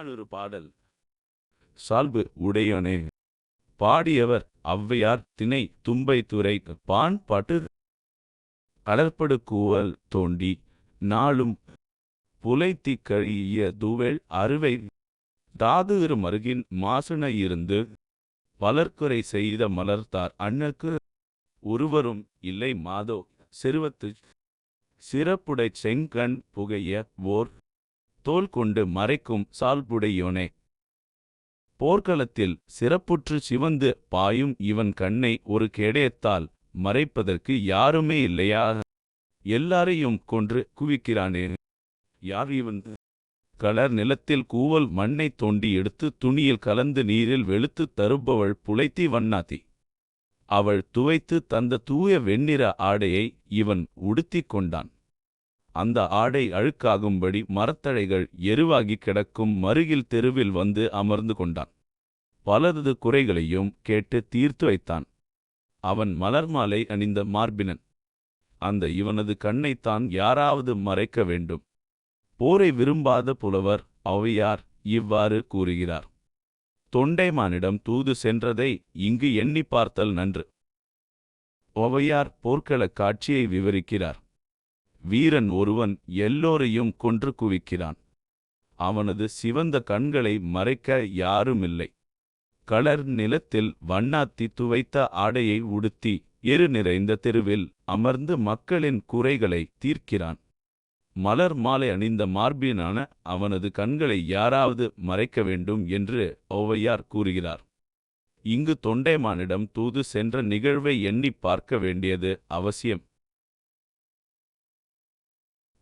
புறநானூறு பாடல். சால்பு உடையனே பாடியவர் ஔவையார் திணை தும்பை துறை பான் பாட்டு கடற்படு கூவல் தோண்டி நாளும் புலைத்தி கழிய துவெள் அறுவை தாதுரு மருகின் மாசுன இருந்து பலர்க்குறை செய்த மலர்த்தார் அண்ணக்கு ஒருவரும் இல்லை மாதோ சிறுவத்து சிறப்புடை செங்கண் புகைய ஓர் தோல் கொண்டு மறைக்கும் சால்புடையோனே. போர்க்களத்தில் சிறப்புற்று சிவந்து பாயும் இவன் கண்ணை ஒரு கேடயத்தால் மறைப்பதற்கு யாருமே இல்லையா? எல்லாரையும் கொன்று குவிக்கிறானே. யார் இவன்? களர் நிலத்தில் கூவல் மண்ணைத் தோண்டி எடுத்து துணியில் கலந்து நீரில் வெளுத்து தருபவள் புலைத்தி வண்ணாத்தி அவள் துவைத்து தந்த தூய வெண்ணிற ஆடையை இவன் உடுத்திக் கொண்டான். அந்த ஆடை அழுக்காகும்படி மரத்தழைகள் எருவாகி கிடக்கும் மருகில் தெருவில் வந்து அமர்ந்து கொண்டான். பலரது குறைகளையும் கேட்டு தீர்த்து வைத்தான். அவன் மலர் மாலை அணிந்த மார்பினன். அந்த இவனது கண்ணைத்தான் யாராவது மறைக்க வேண்டும். போரை விரும்பாத புலவர் அவையார் இவ்வாறு கூறுகிறார். தொண்டைமானிடம் தூது சென்றதை இங்கு எண்ணி பார்த்தல் நன்று. ஒவையார் போர்க்களக் காட்சியை விவரிக்கிறார். வீரன் ஒருவன் எல்லோரையும் கொன்று குவிக்கிறான். அவனது சிவந்த கண்களை மறைக்க யாருமில்லை. களர் நிலத்தில் வண்ணாத்தி துவைத்த ஆடையை உடுத்தி எரு நிறைந்த தெருவில் அமர்ந்து மக்களின் குறைகளை தீர்க்கிறான். மலர் மாலை அணிந்த மார்பினான அவனது கண்களை யாராவது மறைக்க வேண்டும் என்று ஔவையார் கூறுகிறார். இங்கு தொண்டைமானிடம் தூது சென்ற நிகழ்வை எண்ணிப் பார்க்க வேண்டியது அவசியம்.